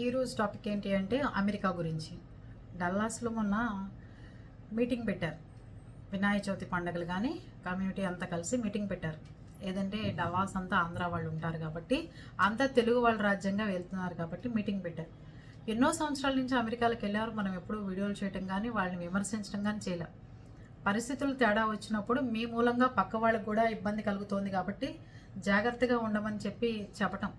ఈరోజు టాపిక్ ఏంటి అంటే అమెరికా గురించి. డల్లాస్లో మొన్న మీటింగ్ పెట్టారు. వినాయక చవితి పండుగలు కానీ కమ్యూనిటీ అంతా కలిసి మీటింగ్ పెట్టారు. ఏదంటే డల్లాస్ అంతా ఆంధ్ర వాళ్ళు ఉంటారు కాబట్టి అంతా తెలుగు వాళ్ళ రాజ్యంగా వెళ్తున్నారు కాబట్టి మీటింగ్ పెట్టారు. ఎన్నో సంవత్సరాల నుంచి అమెరికాలకు వెళ్ళారు మనం ఎప్పుడూ వీడియోలు చేయటం కానీ వాళ్ళని విమర్శించడం కానీ చేయలేం. పరిస్థితులు తేడా వచ్చినప్పుడు మీ మూలంగా పక్క వాళ్ళకు కూడా ఇబ్బంది కలుగుతోంది కాబట్టి జాగ్రత్తగా ఉండమని చెప్పి చెప్పటం.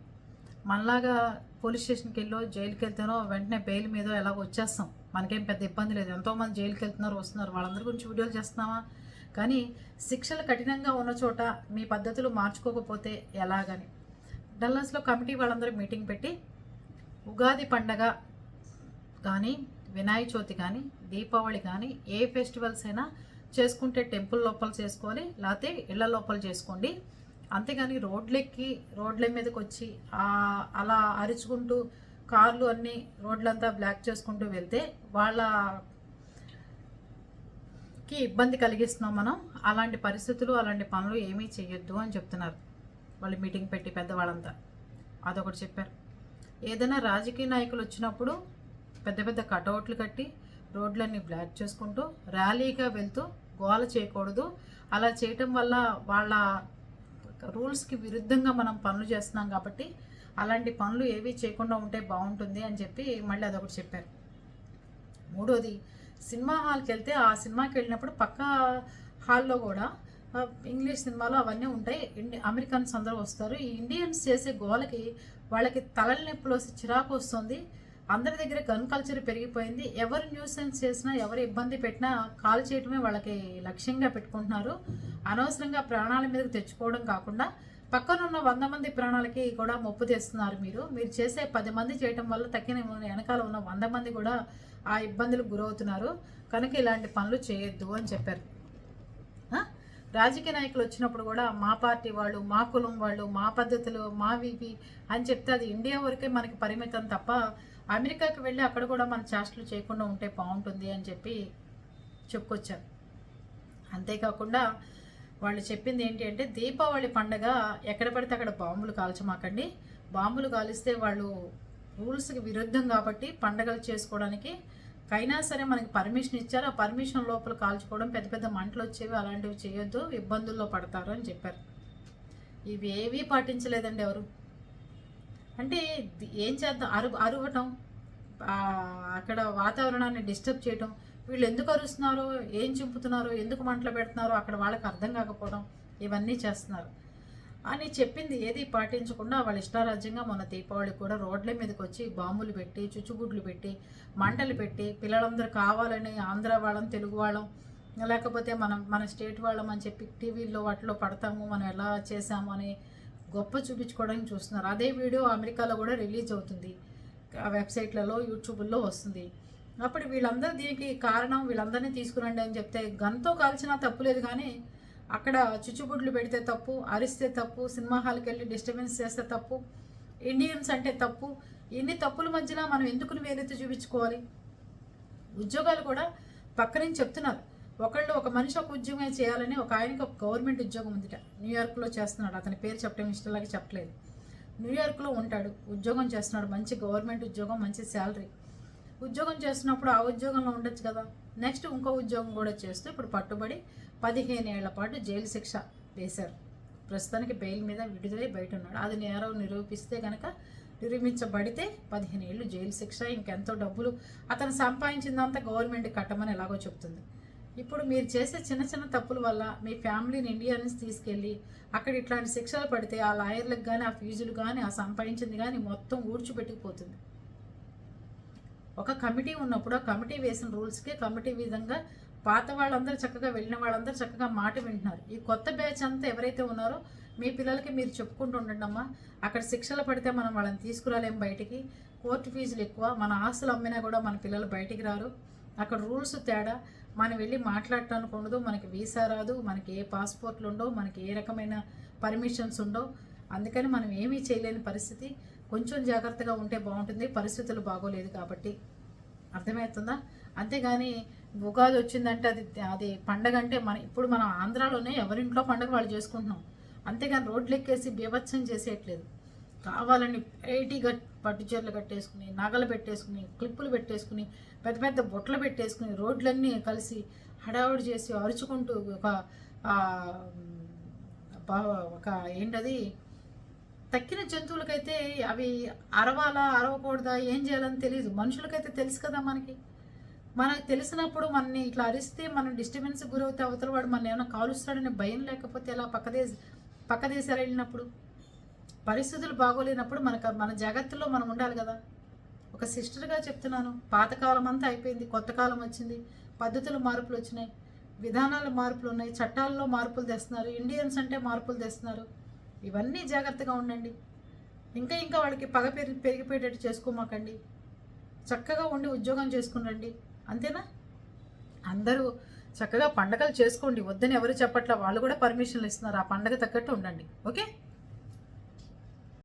మనలాగా పోలీస్ స్టేషన్కి వెళ్ళో జైలుకి వెళ్తేనో వెంటనే బెయిల్ మీద ఎలా వచ్చేస్తాం. మనకేం పెద్ద ఇబ్బంది లేదు. ఎంతోమంది జైలుకి వెళ్తున్నారు వస్తున్నారు. వాళ్ళందరి గురించి వీడియోలు చేస్తున్నామా? కానీ శిక్షలు కఠినంగా ఉన్న చోట మీ పద్ధతులు మార్చుకోకపోతే ఎలాగని. డల్లాస్లో కమిటీ వాళ్ళందరూ మీటింగ్ పెట్టి ఉగాది పండగ కానీ వినాయక చవితి కానీ దీపావళి కానీ ఏ ఫెస్టివల్స్ అయినా చేసుకుంటే టెంపుల్ లోపల చేసుకోవాలి లేకపోతే ఇళ్ళ లోపల చేసుకోండి. అంతేగాని రోడ్లెక్కి రోడ్ల మీదకి వచ్చి అలా అరుచుకుంటూ కార్లు అన్నీ రోడ్లంతా బ్లాక్ చేసుకుంటూ వెళ్తే వాళ్ళకి ఇబ్బంది కలిగిస్తున్నాం మనం. అలాంటి పరిస్థితులు అలాంటి పనులు ఏమీ చేయొద్దు అని చెప్తున్నారు వాళ్ళు మీటింగ్ పెట్టి పెద్దవాళ్ళంతా. అదొకటి చెప్పారు. ఏదైనా రాజకీయ నాయకులు వచ్చినప్పుడు పెద్ద పెద్ద కటౌట్లు కట్టి రోడ్లన్నీ బ్లాక్ చేసుకుంటూ ర్యాలీగా వెళ్తూ గోల చేయకూడదు. అలా చేయటం వల్ల వాళ్ళ రూల్స్కి విరుద్ధంగా మనం పనులు చేస్తున్నాం కాబట్టి అలాంటి పనులు ఏవి చేయకుండా ఉంటే బాగుంటుంది అని చెప్పి మళ్ళీ అదొకటి చెప్పారు. మూడోది సినిమా హాల్కి వెళ్తే ఆ సినిమాకి వెళ్ళినప్పుడు పక్క హాల్లో కూడా ఇంగ్లీష్ సినిమాలు అవన్నీ ఉంటాయి. ఇండి అమెరికన్స్ అందరూ వస్తారు. ఈ ఇండియన్స్ చేసే గోలకి వాళ్ళకి తలల నొప్పులు వస్తే చిరాకు వస్తుంది. అందరి దగ్గర గన్ కల్చర్ పెరిగిపోయింది. ఎవరు న్యూసెన్స్ చేసినా ఎవరు ఇబ్బంది పెట్టినా కాల్ చేయటమే వాళ్ళకి లక్ష్యంగా పెట్టుకుంటున్నారు. అనవసరంగా ప్రాణాల మీదకి తెచ్చుకోవడం కాకుండా పక్కనున్న వంద మంది ప్రాణాలకి కూడా మొప్పు తెస్తున్నారు మీరు. మీరు చేసే పది మంది చేయటం వల్ల తక్కిన వెనకాల ఉన్న వంద మంది కూడా ఆ ఇబ్బందులకు గురవుతున్నారు. కనుక ఇలాంటి పనులు చేయొద్దు అని చెప్పారు. రాజకీయ నాయకులు వచ్చినప్పుడు కూడా మా పార్టీ వాళ్ళు మా కులం వాళ్ళు మా పద్ధతులు మా వివి అని చెప్తే అది ఇండియా వరకే మనకి పరిమితం తప్ప అమెరికాకి వెళ్ళి అక్కడ కూడా మన చేష్టలు చేయకుండా ఉంటే బాగుంటుంది అని చెప్పి చెప్పుకొచ్చారు. అంతేకాకుండా వాళ్ళు చెప్పింది ఏంటి అంటే దీపావళి పండగ ఎక్కడ పడితే అక్కడ బాంబులు కాల్చమాకండి. బాంబులు కాలిస్తే వాళ్ళు రూల్స్కి విరుద్ధం కాబట్టి పండగలు చేసుకోవడానికి అయినా సరే మనకి పర్మిషన్ ఇచ్చారు. ఆ పర్మిషన్ లోపల కాల్చుకోవడం పెద్ద పెద్ద మంటలు వచ్చేవి అలాంటివి చేయొద్దు. ఇబ్బందుల్లో పడతారు అని చెప్పారు. ఇవి ఏవీ పాటించలేదండి ఎవరు. అంటే ఏం చేద్దాం? అరు అరవటం అక్కడ వాతావరణాన్ని డిస్టర్బ్ చేయటం వీళ్ళు ఎందుకు అరుస్తున్నారో? ఏం చింపుతున్నారో? ఎందుకు మంటలు పెడుతున్నారో? అక్కడ వాళ్ళకి అర్థం కాకపోవడం ఇవన్నీ చేస్తున్నారు. అని చెప్పింది. ఏది పాటించకుండా వాళ్ళ ఇష్టారాజ్యంగా మన దీపావళి కూడా రోడ్ల మీదకి వచ్చి బాంబులు పెట్టి చుచ్చుగుడ్లు పెట్టి మంటలు పెట్టి పిల్లలందరూ కావాలని ఆంధ్ర వాళ్ళం తెలుగు వాళ్ళం లేకపోతే మనం మన స్టేట్ వాళ్ళం అని చెప్పి టీవీల్లో వాటిలో పడతాము మనం ఎలా చేసాము అని గొప్ప చూపించుకోవడానికి చూస్తున్నారు. అదే వీడియో అమెరికాలో కూడా రిలీజ్ అవుతుంది. ఆ వెబ్సైట్లలో యూట్యూబ్లో వస్తుంది. అప్పుడు వీళ్ళందరూ దీనికి కారణం వీళ్ళందరినీ తీసుకురండి అని చెప్తే గన్తో కాల్చినా తప్పు లేదు కానీ అక్కడ చుచ్చుబుడ్లు పెడితే తప్పు అరిస్తే తప్పు సినిమా హాల్కి వెళ్ళి డిస్టర్బెన్స్ చేస్తే తప్పు ఇండియన్స్ అంటే తప్పు ఇన్ని తప్పుల మధ్యన మనం ఎందుకు వేలెత్తి చూపించుకోవాలి? ఉద్యోగాలు కూడా పక్క నుంచి చెప్తున్నారు. ఒకళ్ళు ఒక మనిషి ఒక ఉద్యోగం చేయాలని ఒక ఆయనకి ఒక గవర్నమెంట్ ఉద్యోగం ఉందిట. న్యూయార్క్లో చేస్తున్నాడు. అతని పేరు చెప్పడం ఇష్టంలాగా చెప్పలేదు. న్యూయార్క్లో ఉంటాడు. ఉద్యోగం చేస్తున్నాడు. మంచి గవర్నమెంట్ ఉద్యోగం మంచి శాలరీ. ఉద్యోగం చేస్తున్నప్పుడు ఆ ఉద్యోగంలో ఉండొచ్చు కదా? నెక్స్ట్ ఇంకో ఉద్యోగం కూడా చేస్తూ ఇప్పుడు పట్టుబడి పదిహేను ఏళ్ళ పాటు జైలు శిక్ష వేశారు. ప్రస్తుతానికి బెయిల్ మీద విడుదలై బయట ఉన్నాడు. అది నేరం నిరూపిస్తే కనుక నిరూపించబడితే పదిహేను ఏళ్ళు జైలు శిక్ష ఇంకెంతో డబ్బులు అతను సంపాదించిందంతా గవర్నమెంట్ కట్టమని ఎలాగో చెప్తుంది. ఇప్పుడు మీరు చేసే చిన్న చిన్న తప్పుల వల్ల మీ ఫ్యామిలీని ఇండియా నుంచి తీసుకెళ్ళి అక్కడ ఇట్లాంటి శిక్షలు పడితే ఆ లాయర్లకు కానీ ఆ ఫీజులు కానీ ఆ సంపాదించింది కానీ మొత్తం ఊడ్చిపెట్టుకుపోతుంది. ఒక కమిటీ ఉన్నప్పుడు ఆ కమిటీ వేసిన రూల్స్కి కమిటీ విధంగా పాత వాళ్ళందరూ చక్కగా వెళ్ళిన వాళ్ళందరూ చక్కగా మాట వింటున్నారు. ఈ కొత్త బ్యాచ్ అంతా ఎవరైతే ఉన్నారో మీ పిల్లలకి మీరు చెప్పుకుంటూ ఉండండి అమ్మా. అక్కడ శిక్షలు పడితే మనం వాళ్ళని తీసుకురాలేం బయటికి. కోర్టు ఫీజులు ఎక్కువ. మన ఆస్తులు అమ్మినా కూడా మన పిల్లలు బయటికి రారు. అక్కడ రూల్స్ తేడా. మనం వెళ్ళి మాట్లాడటానికి ఉండదు. మనకి వీసా రాదు. మనకి ఏ పాస్పోర్ట్లు ఉండవు. మనకి ఏ రకమైన పర్మిషన్స్ ఉండవు. అందుకని మనం ఏమీ చేయలేని పరిస్థితి. కొంచెం జాగ్రత్తగా ఉంటే బాగుంటుంది. పరిస్థితులు బాగోలేదు కాబట్టి. అర్థమవుతుందా? అంతేగాని ఉగాది వచ్చిందంటే అది అది పండగ అంటే మన ఇప్పుడు మనం ఆంధ్రాలోనే ఎవరింట్లో పండగ వాళ్ళు చేసుకుంటున్నాం. అంతేగాని రోడ్లు ఎక్కేసి బీభత్సం చేసేయట్లేదు. కావాలని వెరైటీగా పట్టు చీరలు కట్టేసుకుని నగలు పెట్టేసుకుని క్లిప్పులు పెట్టేసుకుని పెద్ద పెద్ద బొట్లు పెట్టేసుకుని రోడ్లన్నీ కలిసి హడావుడి చేసి అరుచుకుంటూ ఒక ఒక ఏంటది? తక్కిన జంతువులకైతే అవి అరవాలా అరవకూడదా ఏం చేయాలని తెలియదు మనుషులకైతే తెలుసు కదా మనకి. మనకు తెలిసినప్పుడు మనని ఇట్లా అరిస్తే మనం డిస్టర్బెన్స్ గురవుతే అవతల వాడు మన ఏమైనా కాలుస్తాడనే భయం లేకపోతే ఎలా పక్క దేశ పక్క దేశాలు వెళ్ళినప్పుడు? పరిస్థితులు బాగోలేనప్పుడు మనకు మన జాగ్రత్తలో మనం ఉండాలి కదా. ఒక సిస్టర్గా చెప్తున్నాను పాతకాలం అంతా అయిపోయింది కొత్త కాలం వచ్చింది పద్ధతులు మార్పులు వచ్చినాయి విధానాలు మార్పులు ఉన్నాయి చట్టాల్లో మార్పులు తెస్తున్నారు ఇండియన్స్ అంటే మార్పులు తెస్తున్నారు. ఇవన్నీ జాగ్రత్తగా ఉండండి. ఇంకా ఇంకా వాళ్ళకి పగ పెరిగి పెరిగిపోయేటట్టు చేసుకోమాకండి. చక్కగా ఉండి ఉద్యోగం చేసుకుని అంతేనా? అందరూ చక్కగా పండగలు చేసుకోండి. వద్దని ఎవరు చెప్పట్లా వాళ్ళు కూడా పర్మిషన్లు ఇస్తున్నారు. ఆ పండగ తగ్గట్టు ఉండండి. ఓకే?